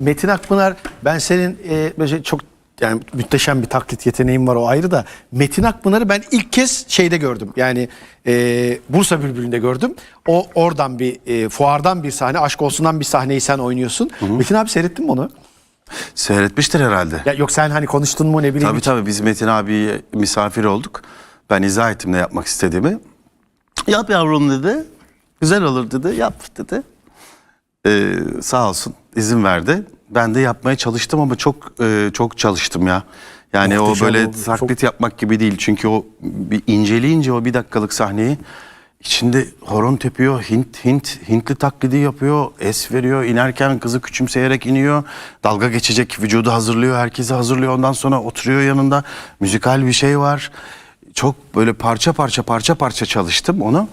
Metin Akpınar ben senin e, böyle çok yani müthişem bir taklit yeteneğin var o ayrı da Metin Akpınar'ı ben ilk kez şeyde gördüm. Yani e, Bursa Bülbülü'nde gördüm. O oradan bir e, fuardan bir sahne, aşk olsundan bir sahneyi sen oynuyorsun. Metin abi seyrettin mi onu? Seyretmiştir herhalde. Ya yok sen hani konuştun mu ne bileyim. Tabii tabii biz Metin abiye misafir olduk. Ben izah ettim ne yapmak istediğimi. Yap yavrum dedi. Güzel olur dedi. Yap dedi. Ee, sağ olsun izin verdi. Ben de yapmaya çalıştım ama çok e, çok çalıştım ya. Yani Muhteşem o böyle oldu. taklit yapmak gibi değil. Çünkü o bir inceleyince o bir dakikalık sahneyi içinde horon tepiyor, Hint Hint Hintli taklidi yapıyor, es veriyor, inerken kızı küçümseyerek iniyor, dalga geçecek vücudu hazırlıyor, herkesi hazırlıyor. Ondan sonra oturuyor yanında, müzikal bir şey var. Çok böyle parça parça parça parça çalıştım onu.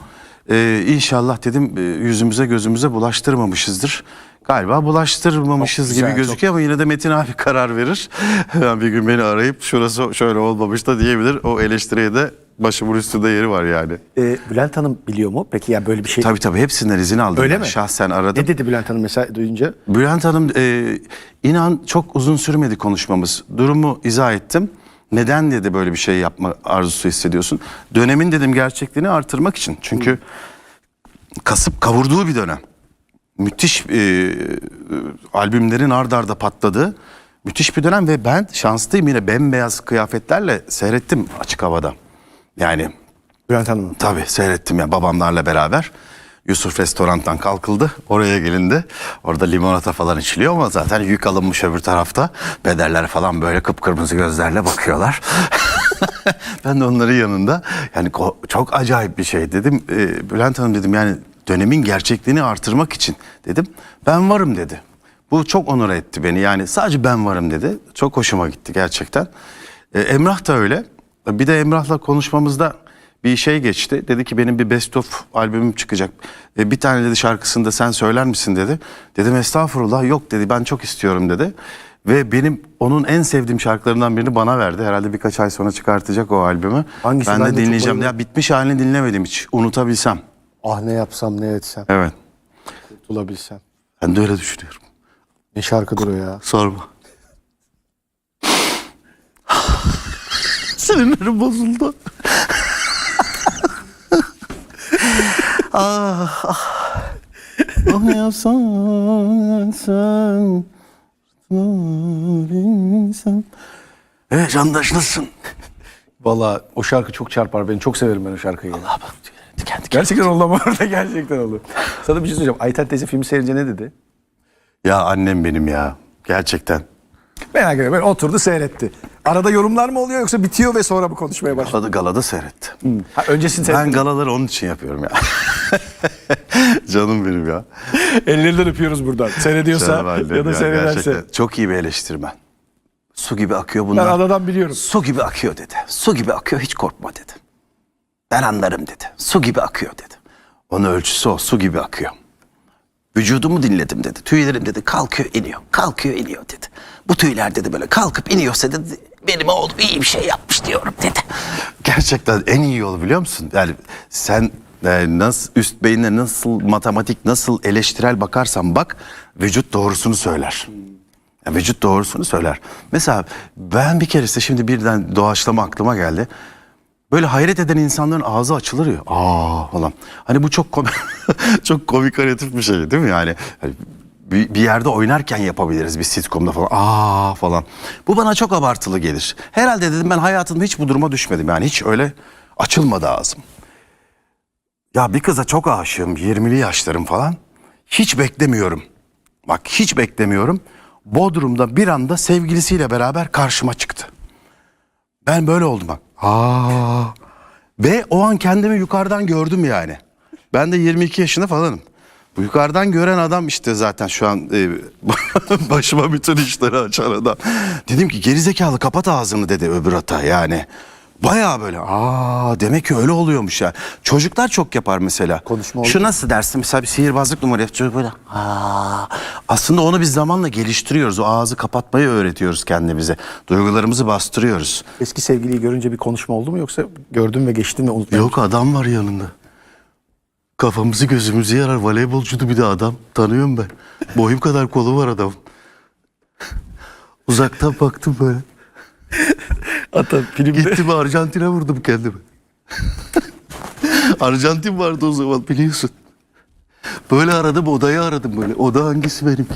Ee, inşallah dedim e, yüzümüze gözümüze bulaştırmamışızdır. Galiba bulaştırmamışız Çok gibi güzel, gözüküyor ama yine de Metin abi karar verir. Hemen bir gün beni arayıp şurası şöyle olmamış da diyebilir. O eleştiriye de başımın üstünde yeri var yani. E, Bülent Hanım biliyor mu? Peki ya böyle bir şey. Tabii tabii hepsinden izin aldım. Öyle ben. mi? Şahsen aradım. Ne dedi Bülent Hanım mesela duyunca? Bülent Hanım e, inan çok uzun sürmedi konuşmamız. Durumu izah ettim. Neden dedi böyle bir şey yapma arzusu hissediyorsun? Dönemin dedim gerçekliğini artırmak için. Çünkü kasıp kavurduğu bir dönem. Müthiş e, e, albümlerin ard arda patladığı müthiş bir dönem ve ben şanslıyım yine bembeyaz kıyafetlerle seyrettim açık havada. Yani Bülent Hanım. Tabii seyrettim ya babamlarla beraber. Yusuf restorandan kalkıldı. Oraya gelindi. Orada limonata falan içiliyor ama zaten yük alınmış öbür tarafta. Bederler falan böyle kıpkırmızı gözlerle bakıyorlar. ben de onların yanında. Yani çok acayip bir şey dedim. Ee, Bülent Hanım dedim yani dönemin gerçekliğini artırmak için dedim. Ben varım dedi. Bu çok onur etti beni. Yani sadece ben varım dedi. Çok hoşuma gitti gerçekten. Ee, Emrah da öyle. Bir de Emrah'la konuşmamızda bir şey geçti. Dedi ki benim bir best of albümüm çıkacak. E, bir tane dedi şarkısını da sen söyler misin dedi. Dedim estağfurullah yok dedi ben çok istiyorum dedi. Ve benim onun en sevdiğim şarkılarından birini bana verdi. Herhalde birkaç ay sonra çıkartacak o albümü. Hangisi? Ben, Ben de, de dinleyeceğim. Ya bitmiş halini dinlemedim hiç. Unutabilsem. Ah ne yapsam ne etsem Evet. kurtulabilsem. Ben de öyle düşünüyorum. Ne şarkıdır o ya. Sorma. Sinirlerim bozuldu. Ah, ah. Oh ne yapsan sen bilsen. Evet Candaş nasılsın? Valla o şarkı çok çarpar beni. Çok severim ben o şarkıyı. Allah bak diken diken. Gerçekten oldu ama orada gerçekten oldu. Sana bir şey söyleyeceğim. Ayten teyze filmi seyredince ne dedi? Ya annem benim ya. Gerçekten. Merak ediyorum. Böyle oturdu seyretti. Arada yorumlar mı oluyor yoksa bitiyor ve sonra mı konuşmaya başlıyor? Galada, galada seyretti. Ha, öncesini Ben galaları onun için yapıyorum ya. Canım benim ya. Ellerinden öpüyoruz buradan. Seyrediyorsa annem ya da seyrederse. gerçekten. Çok iyi bir eleştirmen. Su gibi akıyor Ben bunlar. adadan biliyorum. Su gibi akıyor dedi. Su gibi akıyor hiç korkma dedi. Ben anlarım dedi. Su gibi akıyor dedi. Onun ölçüsü o su gibi akıyor. Vücudumu dinledim dedi. Tüylerim dedi kalkıyor iniyor. Kalkıyor iniyor dedi. Bu tüyler dedi böyle kalkıp iniyorsa dedi benim oğlum iyi bir şey yapmış diyorum dedi. Gerçekten en iyi yolu biliyor musun? Yani sen e, nasıl üst beyinle nasıl matematik nasıl eleştirel bakarsan bak vücut doğrusunu söyler. Ya vücut doğrusunu söyler. Mesela ben bir keresinde şimdi birden doğaçlama aklıma geldi. Böyle hayret eden insanların ağzı açılır ya. Aa falan. Hani bu çok komik, çok komik bir şey değil mi yani? Hani bir, bir yerde oynarken yapabiliriz bir sitcomda falan. Aa falan. Bu bana çok abartılı gelir. Herhalde dedim ben hayatımda hiç bu duruma düşmedim. Yani hiç öyle açılmadı ağzım. Ya bir kıza çok aşığım. 20'li yaşlarım falan. Hiç beklemiyorum. Bak hiç beklemiyorum. Bodrum'da bir anda sevgilisiyle beraber karşıma çıktı. Ben böyle oldum bak. Aa. Ve o an kendimi yukarıdan gördüm yani. Ben de 22 yaşında falanım. Bu yukarıdan gören adam işte zaten şu an e, başıma bütün işleri açan adam. Dedim ki gerizekalı kapat ağzını dedi öbür ata yani. Baya böyle aa demek ki öyle oluyormuş ya. Çocuklar çok yapar mesela. Konuşma oldu Şu nasıl dersin mesela bir sihirbazlık numarası yapıyor çocuk böyle. Aa. Aslında onu biz zamanla geliştiriyoruz. O ağzı kapatmayı öğretiyoruz kendimize. Duygularımızı bastırıyoruz. Eski sevgiliyi görünce bir konuşma oldu mu yoksa gördün ve geçtin ve unuttun? Yok adam var yanında. Kafamızı gözümüzü yarar. Voleybolcuydu bir de adam. Tanıyorum ben. Boyum kadar kolu var adam. Uzaktan baktım böyle. Ata filmde. Gittim Arjantin'e vurdum kendimi. Arjantin vardı o zaman biliyorsun. Böyle aradım odayı aradım böyle. Oda hangisi benim?